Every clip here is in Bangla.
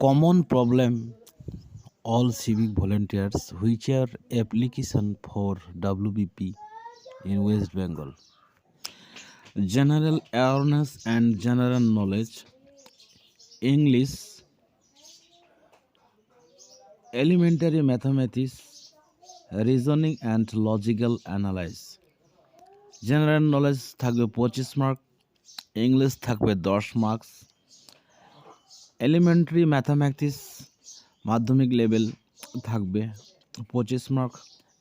Common problem all civic volunteers which are application for WBP in West Bengal general awareness and general knowledge English elementary mathematics reasoning and logical analysis general knowledge থাকবে পঁচিশ মার্ক ইংলিশ থাকবে দশ মার্কস এলিমেন্টারি ম্যাথামেটিক্স মাধ্যমিক লেভেল থাকবে, পঁচিশ মার্ক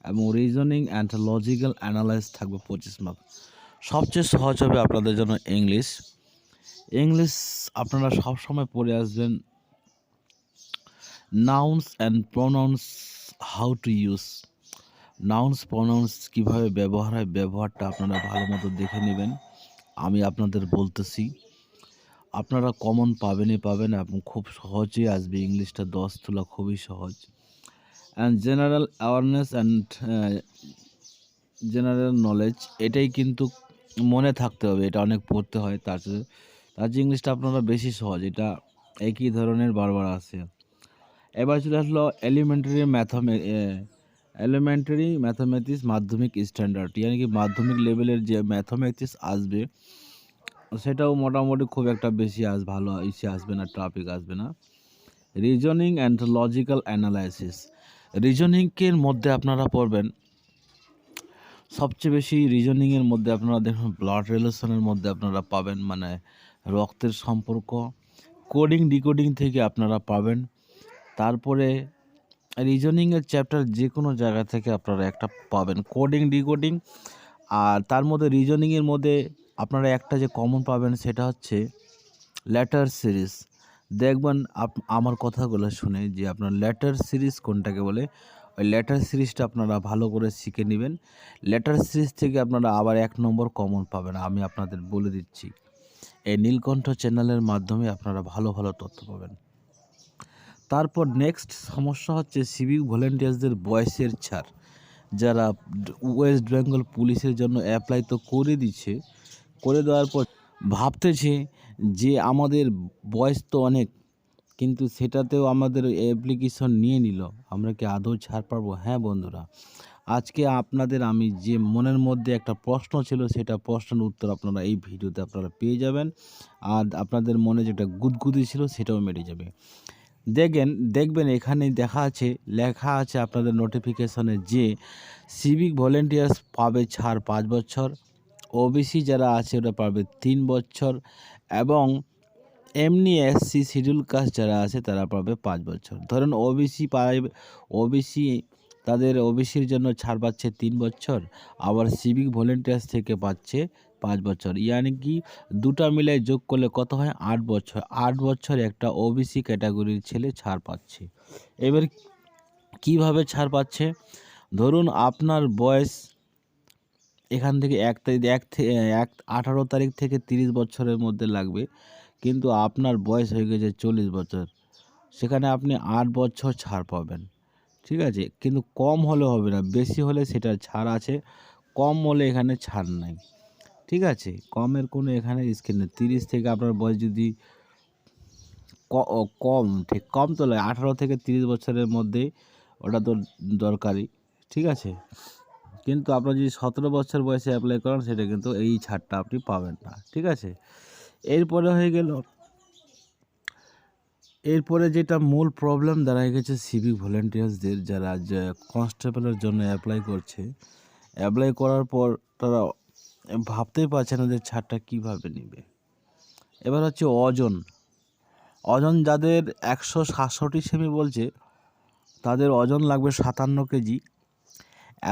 এবং রিজনিং অ্যান্ড লজিক্যাল অ্যানালাইজ থাকবে পঁচিশ মার্ক সবচেয়ে সহজ হবে আপনাদের জন্য ইংলিশ ইংলিশ আপনারা সবসময় পড়ে আসবেন nouns and pronouns how to use nouns pronouns কীভাবে ব্যবহার হয়, ব্যবহারটা আপনারা ভালো মতো দেখে নেবেন। আমি আপনাদের বলতেছি। আপনারা কমন পাবেনই পাবেন এবং খুব সহজেই আসবে। ইংলিশটা দশ তোলা খুবই সহজ। And general awareness and general knowledge এটাই কিন্তু মনে থাকতে হবে, এটা অনেক পড়তে হয়। তার তার চেয়ে ইংলিশটা আপনারা বেশি সহজ, এটা একই ধরনের বারবার আসে এবার চলে আসলো এলিমেন্টারি ম্যাথামে এলিমেন্টারি ম্যাথামেটিক্স মাধ্যমিক স্ট্যান্ডার্ড ইয়ানি কি মাধ্যমিক লেভেলের যে ম্যাথামেটিক্স আসবে সেটাও মোটামুটি খুব একটা বেশি আস, ভালো ইসে আসবে না ট্রাফিক আসবে না। রিজনিং অ্যান্ড লজিক্যাল অ্যানালাইসিস রিজনিংয়ের মধ্যে আপনারা পড়বেন, সবচেয়ে বেশি রিজনিংয়ের মধ্যে আপনারা দেখুন ব্লাড রিলেশনের মধ্যে আপনারা পাবেন মানে রক্তের সম্পর্ক কোডিং ডিকোডিং থেকে আপনারা পাবেন। তারপরে রিজনিংয়ের চ্যাপ্টার যে কোনো জায়গা থেকে আপনারা একটা পাবেন কোডিং ডিকোডিং আর তার মধ্যে রিজনিংয়ের মধ্যে আপনারা একটা যে কমন পাবেন সেটা হচ্ছে লেটার সিরিজ দেখবেন আমার কথাগুলো শুনে যে আপনার লেটার সিরিজ কোনটাকে বলে, ওই লেটার সিরিজটা আপনারা ভালো করে শিখে নেবেন। লেটার সিরিজ থেকে আপনারা আবার এক নম্বর কমন পাবেন, আমি আপনাদের বলে দিচ্ছি। এই নীলকণ্ঠ চ্যানেলের মাধ্যমে আপনারা ভালো ভালো তথ্য পাবেন। তারপর নেক্সট সমস্যা হচ্ছে সিভিক ভলেন্টিয়ার্সদের বয়সের ছাড়। যারা ওয়েস্ট বেঙ্গল পুলিশের জন্য অ্যাপ্লাই তো করে দিচ্ছে করে দেওয়ার পর ভাবতেছে যে আমাদের বয়স তো অনেক, কিন্তু সেটাতেও আমাদের অ্যাপ্লিকেশন নিয়ে নিল। আমরা কি আদৌ ছাড় পাবো? হ্যাঁ বন্ধুরা, আজকে আপনাদের আমি যে মনের মধ্যে একটা প্রশ্ন ছিল, সেটা প্রশ্নের উত্তর আপনারা এই ভিডিওতে আপনারা পেয়ে যাবেন। আর আপনাদের মনে যেটা গুদগুদি ছিল, সেটাও মেটে যাবে। দেখেন, দেখবেন এখানে দেখা আছে, লেখা আছে আপনাদের নোটিফিকেশনে যে সিভিক ভলেন্টিয়ার্স পাবে ছাড় পাঁচ বছর। ওবিসি যারা আছে ওরা পাবে তিন বছর এবং এমনি এসসি শিডিউল কাস্ট যারা আছে তারা পাবে পাঁচ বছর। ধরুন ওবিসি পাবে ওবিসি তাদের ওবিসির জন্য ছাড় পাচ্ছে তিন বছর, আবার সিভিক ভলেন্টিয়ার্স থেকে পাচ্ছে পাঁচ বছর। ইয়ানি কি দুটা মিলে যোগ করলে কত হয়? আট বছর। আট বছর একটা ওবিসি ক্যাটাগরির ছেলে ছাড় পাচ্ছে। এবার কীভাবে ছাড় পাচ্ছে? ধরুন আপনার বয়স এখান থেকে এক তারিখ, এক এক, আঠারো তারিখ থেকে তিরিশ বছরের মধ্যে লাগবে। কিন্তু আপনার বয়স হয়ে গেছে চল্লিশ বছর। সেখানে আপনি আট বছর ছাড় পাবেন। ঠিক আছে? কিন্তু কম হলে হবে না। বেশি হলে সেটা ছাড় আছে। কম হলে এখানে ছাড় নাই। ঠিক আছে? কমের কোনো এখানে স্কিম নেই। তিরিশ থেকে আপনার বয়স যদি কম, ঠিক, কম তো নয়, আঠারো থেকে তিরিশ বছরের মধ্যে ওটা তো দরকারি ঠিক আছে? কিন্তু আপনার যদি সতেরো বছর বয়সে অ্যাপ্লাই করেন, সেটা কিন্তু এই ছাড়টা আপনি পাবেন না। ঠিক আছে? এরপরে হয়ে গেল, এরপরে যেটা মূল প্রবলেম দাঁড়ায় গেছে সিভিক ভলেন্টিয়ার্সদের যারা কনস্টেবলের জন্য অ্যাপ্লাই করছে। অ্যাপ্লাই করার পর তারা ভাবতেই পারছে না যে ছাড়টা কীভাবে নেবে। এবার হচ্ছে অজন। অজন যাদের একশো সাতষট্টি সেমি বলছে, তাদের ওজন লাগবে সাতান্ন কেজি।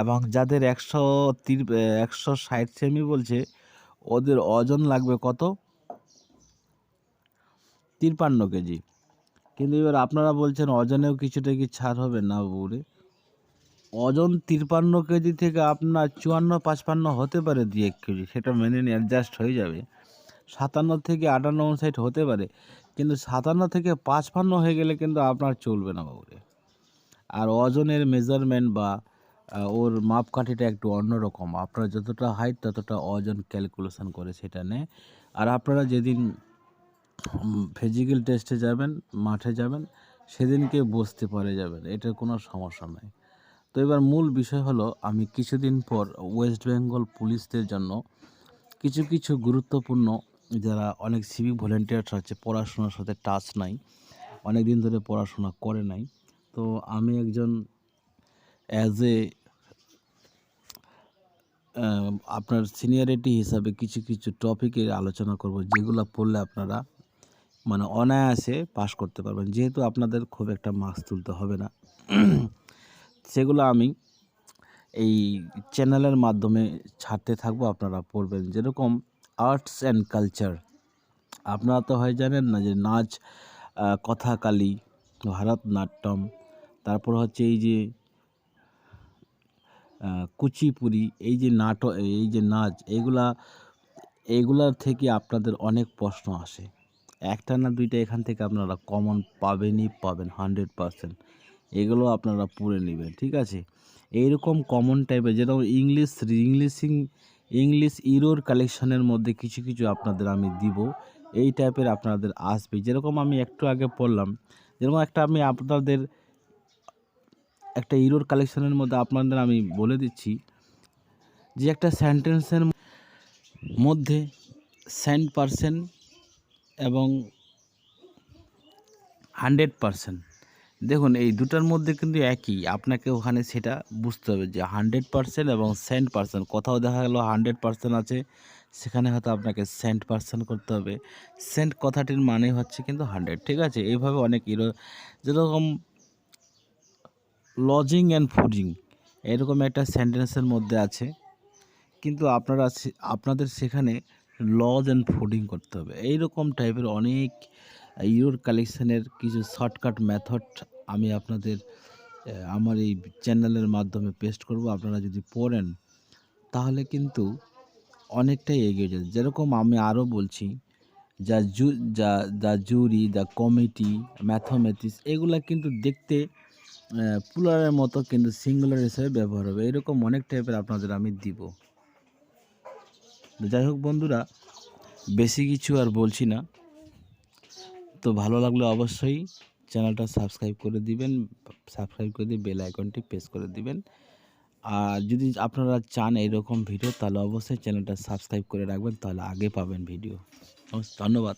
এবং যাদের একশো তির একশো ষাট সেমি বলছে, ওদের ওজন লাগবে কত? তিরপান্ন কেজি। কিন্তু এবার আপনারা বলছেন ওজনেও কিছুটা কি ছাড় হবে? না বউরে ওজন তিরপান্ন কেজি থেকে আপনার চুয়ান্ন, পাঁচপান্ন হতে পারে দুই এক কেজি, সেটা মেনে নিয়ে অ্যাডজাস্ট হয়ে যাবে। সাতান্ন থেকে আটান্ন উনষাট হতে পারে, কিন্তু সাতান্ন থেকে পাঁচপান্ন হয়ে গেলে কিন্তু আপনার চলবে না বাবুরে আর ওজনের মেজারমেন্ট বা ওর মাপকাঠিটা একটু অন্যরকম। আপনারা যতটা হাইট ততটা ওজন ক্যালকুলেশন করে সেটা নেয় আর আপনারা যেদিন ফিজিক্যাল টেস্টে যাবেন, মাঠে যাবেন, সেদিনকে বসতে পারে যাবেন। এটার কোনো সমস্যা নাই। তো এবার মূল বিষয় হলো, আমি কিছুদিন পর ওয়েস্ট বেঙ্গল পুলিশদের জন্য কিছু কিছু গুরুত্বপূর্ণ যারা অনেক সিভিক ভলেন্টিয়ার্স আছে, পড়াশোনার সাথে টাচ নাই অনেক দিন ধরে পড়াশোনা করে নাই। তো আমি একজন অ্যাজ এ আপনার সিনিয়রিটি হিসাবে কিছু কিছু টপিকের আলোচনা করব, যেগুলো পড়লে আপনারা মানে অনায়াসে পাশ করতে পারবেন। যেহেতু আপনাদের খুব একটা মার্কস তুলতে হবে না। সেগুলো আমি এই চ্যানেলের মাধ্যমে ছাড়তে থাকব, আপনারা পড়বেন। যেরকম আর্টস অ্যান্ড কালচার আপনারা তো হয় জানেন না যে নাচ কথাকালি, ভারতনাট্যম, তারপর হচ্ছে এই যে আহ, কুচিপুড়ি এই যে নাটক এই যে নাচ এগুলা এগুলার থেকে আপনাদের অনেক প্রশ্ন আসে। একটা না দুইটা এখান থেকে আপনারা কমন পাবেনই পাবেন হান্ড্রেড পারসেন্ট এগুলো আপনারা পড়ে নেবেন ঠিক আছে? এইরকম কমন টাইপের যেরকম ইংলিশ ইংলিশিং ইংলিশ ইরোর কালেকশনের মধ্যে কিছু কিছু আপনাদের আমি দিব। এই টাইপের আপনাদের আসবে। যেরকম আমি একটু আগে পড়লাম যেরকম একটা আমি আপনাদের একটা ইরোর কালেকশনের মধ্যে আপনাদের আমি বলে দিচ্ছি যে একটা সেন্টেন্সের মধ্যে সেন্ট পারসেন্ট এবং হান্ড্রেড পারসেন্ট দেখুন, এই দুটার মধ্যে কিন্তু একই। আপনাকে ওখানে সেটা বুঝতে হবে যে হান্ড্রেড পারসেন্ট এবং সেন্ট পারসেন্ট কোথাও দেখা গেলো হান্ড্রেড পারসেন্ট আছে, সেখানে হয়তো আপনাকে সেন্ট পারসেন্ট করতে হবে। সেন্ট কথাটির মানে হচ্ছে কিন্তু হান্ড্রেড ঠিক আছে? এইভাবে অনেক ইরো যেরকম লজিং অ্যান্ড ফুডিং এরকম একটা সেন্টেন্সের মধ্যে আছে। কিন্তু আপনারা আপনাদের সেখানে লজ অ্যান্ড ফুডিং করতে হবে। এইরকম টাইপের অনেক ইউর কালেকশানের কিছু শর্টকাট মেথড আমি আপনাদের আমার এই চ্যানেলের মাধ্যমে পেস্ট করব। আপনারা যদি পড়েন, তাহলে কিন্তু অনেকটাই এগিয়ে যাবে। যেরকম আমি আরও বলছি, যা জু যা the jury the committee mathematics এগুলা কিন্তু দেখতে পুলারের মতো কিন্তু সিঙ্গুলার হিসেবে ব্যবহার হবে। এরকম অনেক টাইপের আপনাদের আমি দিব। যাই হোক বন্ধুরা, বেশি কিছু আর বলছি না। তো ভালো লাগলে অবশ্যই চ্যানেলটা সাবস্ক্রাইব করে দিবেন সাবস্ক্রাইব করে দিয়ে বেল আইকনটি প্রেস করে দিবেন। আর যদি আপনারা চান এরকম ভিডিও তাহলে অবশ্যই চ্যানেলটা সাবস্ক্রাইব করে রাখবেন, তাহলে আগে পাবেন ভিডিও ধন্যবাদ।